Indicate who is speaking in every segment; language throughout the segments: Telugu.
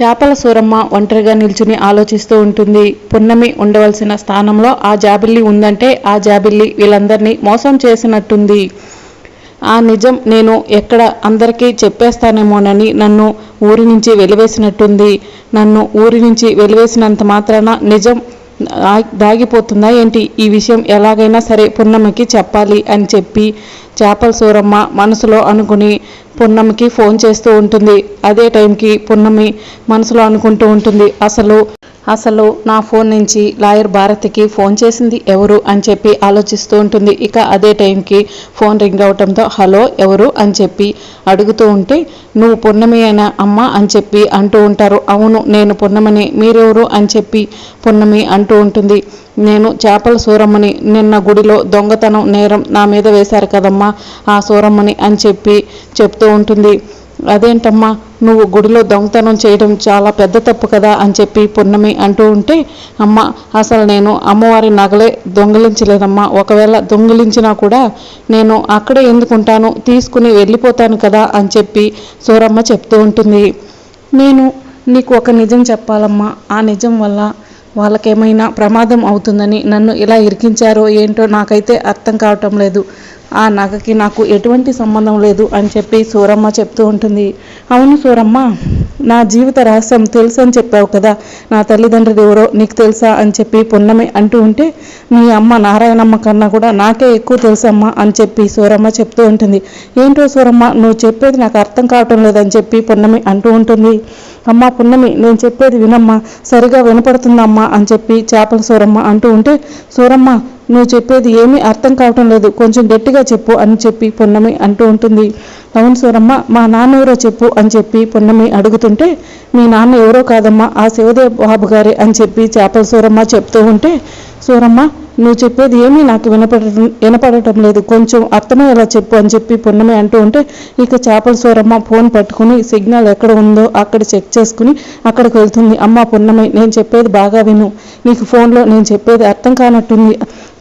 Speaker 1: చేపల సూరమ్మ ఒంటరిగా నిల్చుని ఆలోచిస్తూ ఉంటుంది. పున్నమి ఉండవలసిన స్థానంలో ఆ జాబిల్లి ఉందంటే ఆ జాబిల్లి వీళ్ళందరినీ మోసం చేసినట్టుంది. ఆ నిజం నేను ఎక్కడ అందరికీ చెప్పేస్తానేమోనని నన్ను ఊరి నుంచి వెలివేసినట్టుంది. నన్ను ఊరి నుంచి వెలివేసినంత మాత్రాన నిజం దాగిపోతుందా ఏంటి? ఈ విషయం ఎలాగైనా సరే పున్నమికి చెప్పాలి అని చెప్పి చేపల సూరమ్మ మనసులో అనుకుని పున్నమికి ఫోన్ చేస్తూ ఉంటుంది. అదే టైంకి పున్నమి మనసులో అనుకుంటూ ఉంటుంది అసలు అసలు నా ఫోన్ నుంచి లాయర్ భారతికి ఫోన్ చేసింది ఎవరు? అని చెప్పి ఆలోచిస్తూ ఉంటుంది. ఇక అదే టైంకి ఫోన్ రింగ్ అవటంతో హలో ఎవరు? అని చెప్పి అడుగుతూ ఉంటే నువ్వు పున్నమి అయినా అమ్మ అని చెప్పి అంటూ ఉంటారు. అవును నేను పున్నమని. మీరెవరు? అని చెప్పి పున్నమి అంటూ ఉంటుంది. నేను చేపల సూరమ్మని. నిన్న గుడిలో దొంగతనం నేరం నా మీద వేశారు కదమ్మా ఆ సూరమ్మని అని చెప్పి చెప్తూ ఉంటుంది. అదేంటమ్మా నువ్వు గుడిలో దొంగతనం చేయడం చాలా పెద్ద తప్పు కదా అని చెప్పి పున్నమి అంటూ ఉంటే అమ్మ అసలు నేను అమ్మవారి నగలే దొంగిలించలేదమ్మా ఒకవేళ దొంగిలించినా కూడా నేను అక్కడే ఎందుకుంటాను? తీసుకుని వెళ్ళిపోతాను కదా అని చెప్పి సూరమ్మ చెప్తూ ఉంటుంది. నేను నీకు ఒక నిజం చెప్పాలమ్మా. ఆ నిజం వల్ల వాళ్ళకేమైనా ప్రమాదం అవుతుందని నన్ను ఇలా ఇరికించారో ఏంటో నాకైతే అర్థం కావటం లేదు. ఆ నగకి నాకు ఎటువంటి సంబంధం లేదు అని చెప్పి సూరమ్మ చెప్తూ ఉంటుంది. అవును సూరమ్మ నా జీవిత రహస్యం తెలుసు అని చెప్పావు కదా. నా తల్లిదండ్రులు ఎవరో నీకు తెలుసా అని చెప్పి పున్నమి అంటూ ఉంటే మీ అమ్మ నారాయణమ్మ కన్నా కూడా నాకే ఎక్కువ తెలుసమ్మా అని చెప్పి సూరమ్మ చెప్తూ ఉంటుంది. ఏంటో సూరమ్మ నువ్వు చెప్పేది నాకు అర్థం కావటం లేదని చెప్పి పున్నమి అంటూ ఉంటుంది. అమ్మా పున్నమి నేను చెప్పేది వినమ్మా సరిగా వినపడుతుందమ్మా అని చెప్పి చేపల సూరమ్మ అంటూ ఉంటే సూరమ్మ నువ్వు చెప్పేది ఏమీ అర్థం కావటం లేదు. కొంచెం గట్టిగా చెప్పు అని చెప్పి పొన్నమి అంటూ ఉంటుంది. అవును సూరమ్మ మా నాన్న ఎవరో చెప్పు అని చెప్పి పొన్నమి అడుగుతుంటే మీ నాన్న ఎవరో కాదమ్మా ఆ శివదేవ్ బాబు గారే అని చెప్పి చేపల సూరమ్మ చెప్తూ ఉంటే సూరమ్మ నువ్వు చెప్పేది ఏమీ నాకు వినపడటం వినపడటం లేదు. కొంచెం అర్థమయ్యేలా చెప్పు అని చెప్పి పున్నమి అంటూ ఉంటే ఇక చేపల సూరమ్మ ఫోన్ పట్టుకుని సిగ్నల్ ఎక్కడ ఉందో అక్కడ చెక్ చేసుకుని అక్కడికి వెళ్తుంది. అమ్మ పున్నమి నేను చెప్పేది బాగా విను. నీకు ఫోన్లో నేను చెప్పేది అర్థం కానట్టుంది.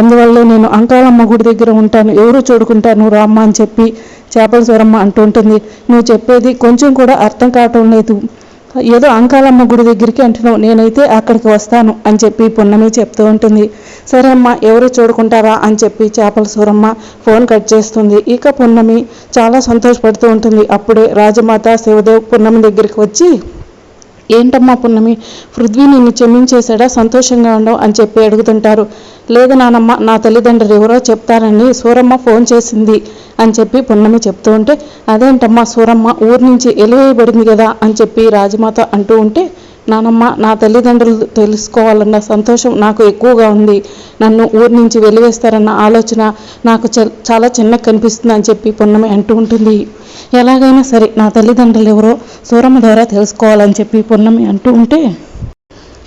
Speaker 1: అందువల్ల నేను అంకాలమ్మ గుడి దగ్గర ఉంటాను. ఎవరు చూడుకుంటాను రామ్మ అని చెప్పి చేపల సూరమ్మ అంటూ ఉంటుంది. నువ్వు చెప్పేది కొంచెం కూడా అర్థం కావటం లేదు. ఏదో అంకాలమ్మ గుడి దగ్గరికి అంటున్నావు నేనైతే అక్కడికి వస్తాను అని చెప్పి పున్నమి చెప్తూ ఉంటుంది. సరే అమ్మ ఎవరు చూడుకుంటారా అని చెప్పి చేపల సూరమ్మ ఫోన్ కట్ చేస్తుంది. ఇక పున్నమి చాలా సంతోషపడుతూ ఉంటుంది. అప్పుడే రాజమాత శివదేవ్ పున్నమి దగ్గరికి వచ్చి ఏంటమ్మా పున్నమి పృథ్వీ నిన్ను క్షమించేశాడా? సంతోషంగా ఉండవు అని చెప్పి అడుగుతుంటారు. లేదు నానమ్మ నా తల్లిదండ్రులు ఎవరో చెప్తారని సూరమ్మ ఫోన్ చేసింది అని చెప్పి పున్నమి చెప్తూ ఉంటే అదేంటమ్మా సూరమ్మ ఊరి నుంచి ఎలివేయబడింది కదా అని చెప్పి రాజమాత అంటూ ఉంటే నానమ్మ నా తల్లిదండ్రులు తెలుసుకోవాలన్న సంతోషం నాకు ఎక్కువగా ఉంది. నన్ను ఊరి నుంచి వెలివేస్తారన్న ఆలోచన నాకు చాలా చిన్నగా కనిపిస్తుంది అని చెప్పి పున్నమి అంటూ ఉంటుంది. ఎలాగైనా సరే నా తల్లిదండ్రులు ఎవరో సూరమ్మ ద్వారా తెలుసుకోవాలని చెప్పి పున్నమి అంటూ ఉంటే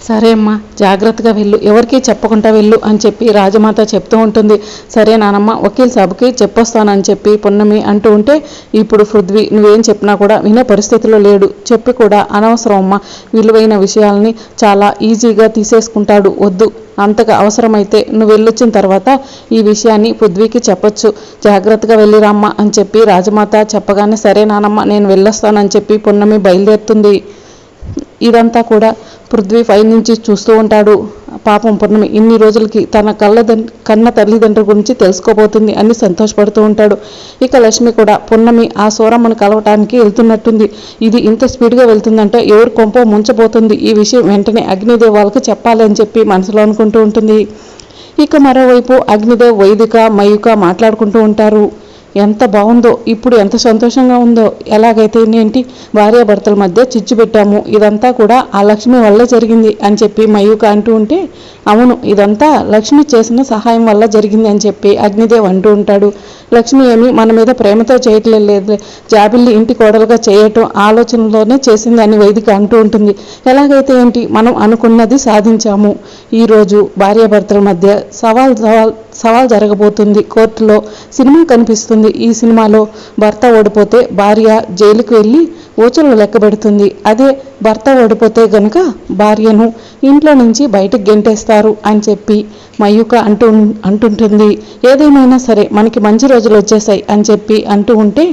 Speaker 1: సరే అమ్మా జాగ్రత్తగా వెళ్ళు. ఎవరికీ చెప్పకుండా వెళ్ళు అని చెప్పి రాజమాత చెప్తూ ఉంటుంది. సరే నానమ్మ వకీల్ సాబుకి చెప్పొస్తానని చెప్పి పున్నమి అంటూ ఉంటే ఇప్పుడు పృథ్వీ నువ్వేం చెప్పినా కూడా వినే పరిస్థితిలో లేడు. చెప్పి కూడా అనవసరం అమ్మ. విలువైన విషయాల్ని చాలా ఈజీగా తీసేసుకుంటాడు. వద్దు. అంతగా అవసరమైతే నువ్వు వెళ్ళొచ్చిన తర్వాత ఈ విషయాన్ని పృథ్వీకి చెప్పొచ్చు. జాగ్రత్తగా వెళ్ళిరామ్మా అని చెప్పి రాజమాత చెప్పగానే సరే నానమ్మ నేను వెళ్ళొస్తానని చెప్పి పున్నమి బయలుదేరుతుంది. ఇదంతా కూడా పృథ్వీ పై నుంచి చూస్తూ ఉంటాడు. పాపం పున్నమి ఇన్ని రోజులకి తన కళ్ళ కన్న తల్లిదండ్రుల గురించి తెలుసుకోబోతుంది అని సంతోషపడుతూ ఉంటాడు. ఇక లక్ష్మి కూడా పున్నమి ఆ సోరమ్మను కలవటానికి వెళ్తున్నట్టుంది. ఇది ఇంత స్పీడ్గా వెళ్తుందంటే ఎవరు కొంప ముంచబోతుంది? ఈ విషయం వెంటనే అగ్నిదేవాలకు చెప్పాలని చెప్పాలి అని చెప్పి మనసులో అనుకుంటూ ఉంటుంది. ఇక మరోవైపు అగ్నిదేవ్ వైదిక మయూక మాట్లాడుకుంటూ ఉంటారు. ఎంత బాగుందో ఇప్పుడు ఎంత సంతోషంగా ఉందో ఎలాగైతే ఏంటి భార్యాభర్తల మధ్య చిచ్చు పెట్టాము ఇదంతా కూడా ఆ లక్ష్మి వల్ల జరిగింది అని చెప్పి మయూక అంటూ ఉంటే అవును ఇదంతా లక్ష్మి చేసిన సహాయం వల్ల జరిగింది అని చెప్పి అగ్నిదేవ్ అంటూ ఉంటాడు. లక్ష్మి ఏమి మన మీద ప్రేమతో చేయట్లేదు లేదు జాబిల్లి ఇంటి కోడలుగా చేయటం ఆలోచనలోనే చేసింది అని వైదిక అంటూ ఉంటుంది. ఎలాగైతే ఏంటి మనం అనుకున్నది సాధించాము. ఈరోజు భార్యాభర్తల మధ్య సవాల్ సవాల్ సవాల్ జరగబోతుంది. కోర్టులో సినిమా కనిపిస్తుంది. ఈ సినిమాలో భర్త ఓడిపోతే భార్య జైలుకు వెళ్ళి ఊచలు లెక్కబెడుతుంది అదే భర్త ఓడిపోతే గనుక భార్యను ఇంట్లో నుంచి బయటకు గెంటేస్తారు అని చెప్పి మయూక అంటూ అంటుంటుంది. ఏదేమైనా సరే మనకి మంచి రోజులు వచ్చేసాయి అని చెప్పి అంటూ ఉంటే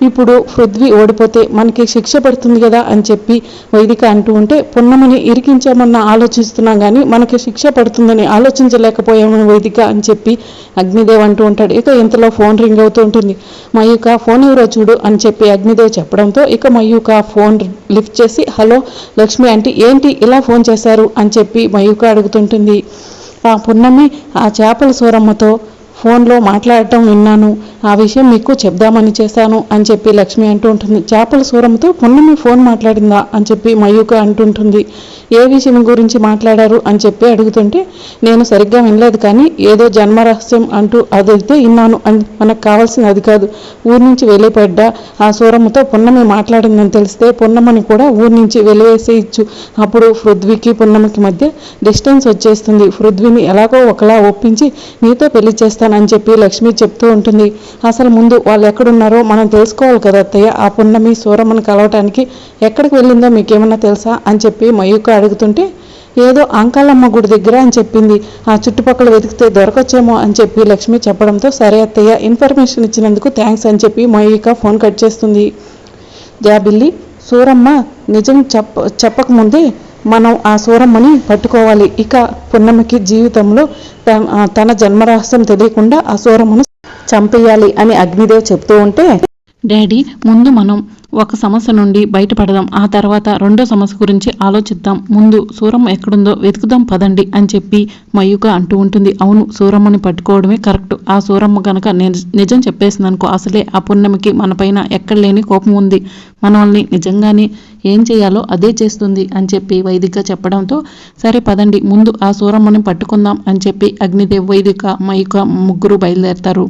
Speaker 1: ఇప్పుడు పృథ్వీ ఓడిపోతే మనకి శిక్ష పడుతుంది కదా అని చెప్పి వైదిక అంటూ ఉంటే పున్నమిని ఇరికించామన్న ఆలోచిస్తున్నాం కానీ మనకి శిక్ష పడుతుందని ఆలోచించలేకపోయామని వైదిక అని చెప్పి అగ్నిదేవ్ అంటూ ఉంటాడు. ఇక ఇంతలో ఫోన్ రింగ్ అవుతూ ఉంటుంది. మయూక ఫోన్ ఎవరో చూడు అని చెప్పి అగ్నిదేవ్ చెప్పడంతో ఇక మయూక ఫోన్ లిఫ్ట్ చేసి హలో లక్ష్మి అంటే ఏంటి ఇలా ఫోన్ చేశారు? అని చెప్పి మయూక అడుగుతుంటుంది. ఆ పున్నమి ఆ చేపల సూరమ్మతో ఫోన్లో మాట్లాడటం విన్నాను. ఆ విషయం మీకు చెప్దామని చేశాను అని చెప్పి లక్ష్మి అంటూ ఉంటుంది. చేపల సూరంతో పున్నమి ఫోన్ మాట్లాడిందా అని చెప్పి మయూక అంటుంటుంది ఏ విషయం గురించి మాట్లాడారు అని చెప్పి అడుగుతుంటే నేను సరిగ్గా వినలేదు కానీ ఏదో జన్మరహస్యం అంటూ అదైతే విన్నాను. అని మనకు కావాల్సింది అది కాదు. ఊరి నుంచి వెళ్ళిపడ్డా. ఆ సూరమ్మతో పున్నమి మాట్లాడిందని తెలిస్తే పున్నమని కూడా ఊరి నుంచి వెలివేసేయచ్చు. అప్పుడు పృథ్వీకి పున్నమికి మధ్య డిస్టెన్స్ వచ్చేస్తుంది. పృథ్వీని ఎలాగో ఒకలా ఒప్పించి నీతో పెళ్ళి అని చెప్పి లక్ష్మి చెప్తూ ఉంటుంది. అసలు ముందు వాళ్ళు ఎక్కడున్నారో మనం తెలుసుకోవాలి కదా అత్తయ్య. ఆ పున్నమి సూరమ్మని కలవటానికి ఎక్కడికి వెళ్ళిందో మీకేమన్నా తెలుసా అని చెప్పి మయూక అడుగుతుంటే ఏదో అంకాలమ్మ గుడి దగ్గర అని చెప్పింది. ఆ చుట్టుపక్కల వెతికితే దొరకొచ్చేమో అని చెప్పి లక్ష్మి చెప్పడంతో సరే అత్తయ్య ఇన్ఫర్మేషన్ ఇచ్చినందుకు థ్యాంక్స్ అని చెప్పి మయూక ఫోన్ కట్ చేస్తుంది. జాబిల్లి సూరమ్మ నిజం చెప్ప చెప్పకముందే మనం ఆ సూరమ్మని పట్టుకోవాలి. ఇక పున్నమికి జీవితంలో తన తన జన్మరహస్యం తెలియకుండా ఆ సూరమ్మను చంపేయాలి అని అగ్నిదేవ్ చెప్తూ ఉంటే డాడీ ముందు మనం ఒక సమస్య నుండి బయటపడదాం. ఆ తర్వాత రెండో సమస్య గురించి ఆలోచిద్దాం. ముందు సూరమ్మ ఎక్కడుందో వెతుకుదాం పదండి అని చెప్పి మయూక అంటూ ఉంటుంది. అవును సూరమ్మని పట్టుకోవడమే కరెక్ట్. ఆ సూరమ్మ కనుక నిజం చెప్పేసింది అనుకో అసలే ఆ పున్నమికి మనపైన ఎక్కడ లేని కోపం ఉంది. మనల్ని నిజంగానే ఏం చేయాలో అదే చేస్తుంది అని చెప్పి వైదిక చెప్పడంతో సరే పదండి ముందు ఆ సూరమ్మని పట్టుకుందాం అని చెప్పి అగ్నిదేవ్ వైదిక మయూక ముగ్గురు బయలుదేరతారు.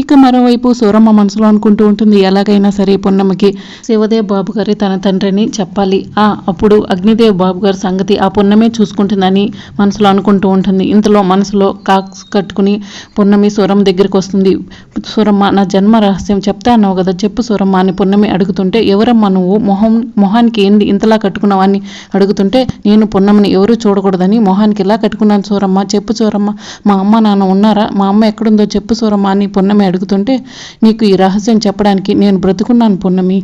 Speaker 1: ఇక మరోవైపు సూరమ్మ మనసులో అనుకుంటూ ఉంటుంది ఎలాగైనా సరే పున్నమ్మకి శివదేవ్ బాబు గారి తన తండ్రిని చెప్పాలి. ఆ అప్పుడు అగ్నిదేవ్ బాబు గారి సంగతి ఆ పున్నమే చూసుకుంటుందని మనసులో అనుకుంటూ ఉంటుంది. ఇంతలో మనసులో కాక్స్ కట్టుకుని పున్నమి సూరమ్మ దగ్గరికి వస్తుంది. సూరమ్మ నా జన్మ రహస్యం చెప్తా అన్నావు కదా చెప్పు సూరమ్మ అని పున్నమి అడుగుతుంటే ఎవరమ్మా నువ్వు? మొహం మొహానికి ఏంది ఇంతలా కట్టుకున్నావు అని అడుగుతుంటే నేను పున్నమిని ఎవరు చూడకూడదని మొహానికి ఇలా కట్టుకున్నాను సూరమ్మ? చెప్పు సూరమ్మ. మా అమ్మ నాన్న ఉన్నారా? మా అమ్మ ఎక్కడుందో చెప్పు సూరమ్మ అని పున్నమి అడుగుతుంటే నీకు ఈ రహస్యం చెప్పడానికి నేను బ్రతుకున్నాను పున్నమి.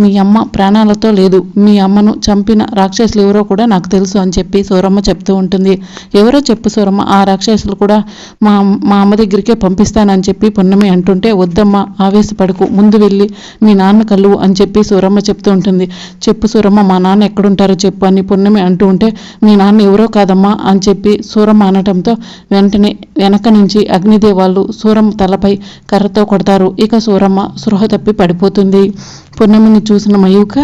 Speaker 1: మీ అమ్మ ప్రాణాలతో లేదు. మీ అమ్మను చంపిన రాక్షసులు ఎవరో కూడా నాకు తెలుసు అని చెప్పి సూరమ్మ చెప్తూ ఉంటుంది. ఎవరో చెప్పు సూరమ్మ ఆ రాక్షసులు కూడా మా మా అమ్మ దగ్గరికే పంపిస్తానని చెప్పి పున్నమి అంటుంటే వద్దమ్మ ఆవేశపడకు. ముందు వెళ్ళి మీ నాన్న కలువు అని చెప్పి సూరమ్మ చెప్తూ ఉంటుంది. చెప్పు సూరమ్మ మా నాన్న ఎక్కడుంటారో చెప్పు అని పున్నమి అంటూ ఉంటే మీ నాన్న ఎవరో కాదమ్మా అని చెప్పి సూరమ్మ అనటంతో వెంటనే వెనక నుంచి అగ్నిదేవాళ్ళు సూరమ్మ తలపై కర్రతో కొడతారు. ఇక సూరమ్మ సృహ తప్పి పడిపోతుంది. పున్నమిని చూసిన మయూక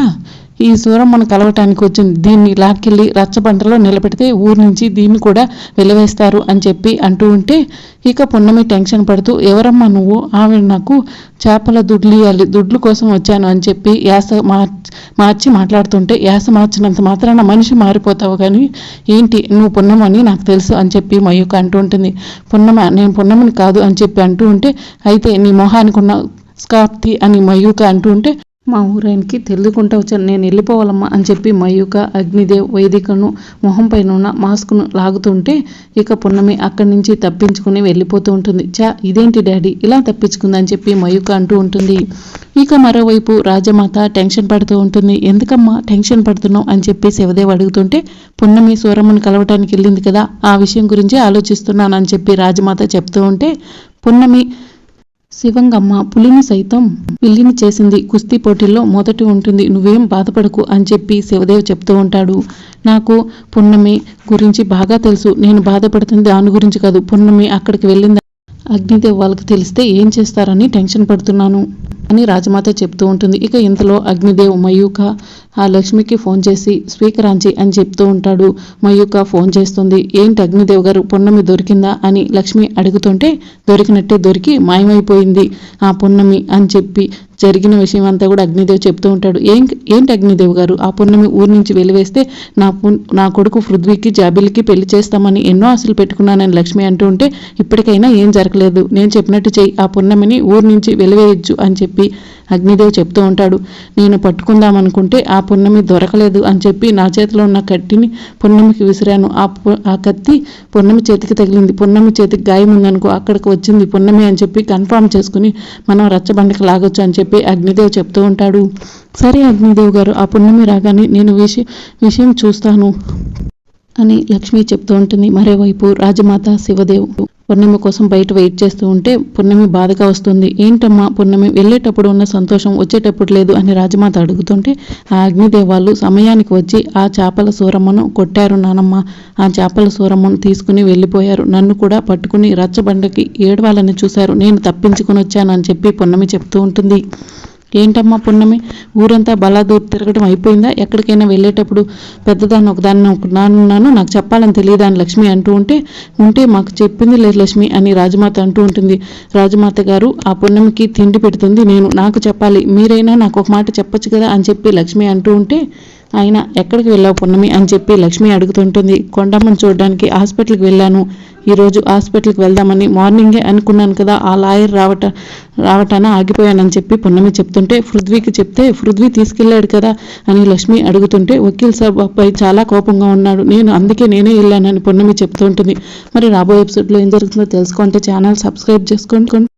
Speaker 1: ఈ సూరమ్మను కలవటానికి వచ్చింది. దీన్ని లాక్కెళ్ళి రచ్చబండలో నిలబెడితే ఊరి నుంచి దీన్ని కూడా వెలివేస్తారు అని చెప్పి అంటూ ఉంటే ఇక పున్నమి టెన్షన్ పడుతూ ఎవరమ్మా నువ్వు? ఆవిడ నాకు చేపల దుడ్లు ఇవ్వాలి దుడ్లు కోసం వచ్చాను అని చెప్పి యాస మార్చి మాట్లాడుతుంటే యాస మార్చినంత మాత్రాన మనిషి మారిపోతావు కానీ ఏంటి నువ్వు పున్నమని నాకు తెలుసు అని చెప్పి మయూక అంటూ ఉంటుంది. పున్నమ? నేను పున్నమని కాదు అని చెప్పి అంటూ ఉంటే అయితే నీ మొహానికి ఉన్న స్కాప్తి అని మయూక అంటూ ఉంటే మా ఊరాయనకి తెలుగుకుంటా వచ్చాను. నేను వెళ్ళిపోవాలమ్మా అని చెప్పి మయూక అగ్నిదేవ్ వైదికను మొహం పైన ఉన్న మాస్క్ను లాగుతుంటే ఇక పున్నమి అక్కడి నుంచి తప్పించుకుని వెళ్ళిపోతూ ఉంటుంది. చా ఇదేంటి డాడీ? ఇలా తప్పించుకుందని చెప్పి మయూక అంటూ ఉంటుంది. ఇక మరోవైపు రాజమాత టెన్షన్ పడుతూ ఉంటుంది. ఎందుకమ్మా టెన్షన్ పడుతున్నావు అని చెప్పి శివదేవ్ అడుగుతుంటే పున్నమి సూరమ్మను కలవటానికి వెళ్ళింది కదా ఆ విషయం గురించి ఆలోచిస్తున్నాను అని చెప్పి రాజమాత చెప్తూ ఉంటే పున్నమి శివంగమ్మ పులిని సైతం పిల్లిని చేసింది. కుస్తీ పోటీల్లో మొదటి ఉంటుంది. నువ్వేం బాధపడకు అని చెప్పి శివదేవ్ చెప్తూ ఉంటాడు. నాకు పున్నమి గురించి బాగా తెలుసు. నేను బాధపడుతుంది దాని గురించి కాదు. పున్నమి అక్కడికి వెళ్ళింది అగ్నిదేవ్ వాళ్ళకి తెలిస్తే ఏం చేస్తారని టెన్షన్ పడుతున్నాను అని రాజమాత చెప్తూ ఉంటుంది. ఇక ఇంతలో అగ్నిదేవ్ మయూక ఆ లక్ష్మికి ఫోన్ చేసి స్పీకర్ ఆంచి అని చెప్తూ ఉంటాడు. మయూక ఫోన్ చేస్తుంది. ఏంటి అగ్నిదేవ్ గారు పున్నమి దొరికిందా? అని లక్ష్మి అడుగుతుంటే దొరికినట్టే దొరికి మాయమైపోయింది. ఆ పున్నమి అని చెప్పి జరిగిన విషయం అంతా కూడా అగ్నిదేవ్ చెప్తూ ఉంటాడు. ఏం ఏంటి అగ్నిదేవ్ గారు? ఆ పున్నమి ఊరి నుంచి వెలివేస్తే నా నా కొడుకు పృథ్వీకి జాబిల్కి పెళ్ళి చేస్తామని ఎన్నో ఆశలు పెట్టుకున్నానని లక్ష్మి అంటూ ఉంటే ఇప్పటికైనా ఏం జరగలేదు. నేను చెప్పినట్టు చెయ్యి. ఆ పున్నమిని ఊరి నుంచి వెలివేయొచ్చు అని చెప్పి అగ్నిదేవ్ చెప్తూ ఉంటాడు. నేను పట్టుకుందామనుకుంటే ఆ పున్నమి దొరకలేదు అని చెప్పి నా చేతిలో ఉన్న కత్తిని పున్నమికి విసిరాను. ఆ ఆ కత్తి పున్నమి చేతికి తగిలింది. పున్నమి చేతికి గాయం ఉందనుకో అక్కడికి వచ్చింది పున్నమి అని చెప్పి కన్ఫర్మ్ చేసుకుని మనం రచ్చబండకి లాగొచ్చు అని చెప్పి చెప్పి అగ్నిదేవ్ చెప్తూ ఉంటాడు. సరే అగ్నిదేవ్ గారు ఆ పున్నమి రాగానే నేను విషయం విషయం చూస్తాను. అని లక్ష్మి చెప్తూ ఉంటుంది. మరోవైపు రాజమాత శివదేవ్ పున్నమి కోసం బయట వెయిట్ చేస్తూ ఉంటే పున్నమి బాధగా వస్తుంది. ఏంటమ్మా పున్నమి వెళ్ళేటప్పుడు ఉన్న సంతోషం వచ్చేటప్పుడు లేదు అని రాజమాత అడుగుతుంటే ఆ అగ్నిదేవాళ్ళు సమయానికి వచ్చి ఆ చేపల సూరమ్మను కొట్టారు. నానమ్మ ఆ చేపల సూరమ్మను తీసుకుని వెళ్ళిపోయారు. నన్ను కూడా పట్టుకుని రచ్చబండకి ఏడవాలని చూశారు. నేను తప్పించుకుని వచ్చాను అని చెప్పి పున్నమి చెప్తూ ఉంటుంది. ఏంటమ్మా పున్నమి? ఊరంతా బలాదూర్ తిరగడం అయిపోయిందా? ఎక్కడికైనా వెళ్ళేటప్పుడు పెద్దదాన్ని ఒకదాన్ని ఒకదాన్నాను నాకు చెప్పాలని తెలియదు లక్ష్మి అంటూ ఉంటే ఉంటే మాకు చెప్పింది లేదు లక్ష్మి అని రాజమాత అంటూ ఉంటుంది. రాజమాత గారు ఆ పున్నమికి తిండి పెడుతుంది నేను నాకు చెప్పాలి. మీరైనా నాకు ఒక మాట చెప్పొచ్చు కదా అని చెప్పి లక్ష్మి అంటూ ఉంటే ఆయన ఎక్కడికి వెళ్ళావు పున్నమి అని చెప్పి లక్ష్మి అడుగుతుంటుంది. కొండమ్మని చూడడానికి హాస్పిటల్కి వెళ్ళాను. ఈరోజు హాస్పిటల్కి వెళ్దామని మార్నింగే అనుకున్నాను కదా ఆ లాయర్ రావట రావటాన ఆగిపోయానని చెప్పి పున్నమి చెప్తుంటే పృథ్వీకి చెప్తే పృథ్వీ తీసుకెళ్ళాడు కదా అని లక్ష్మి అడుగుతుంటే వకీల్ సాబ్పై చాలా కోపంగా ఉన్నాడు. నేను అందుకే నేనే వెళ్ళానని పున్నమి చెప్తూ ఉంటుంది మరి రాబోయే ఎపిసోడ్లో ఏం జరుగుతుందో తెలుసుకుంటే ఛానల్ సబ్స్క్రైబ్ చేసుకోండి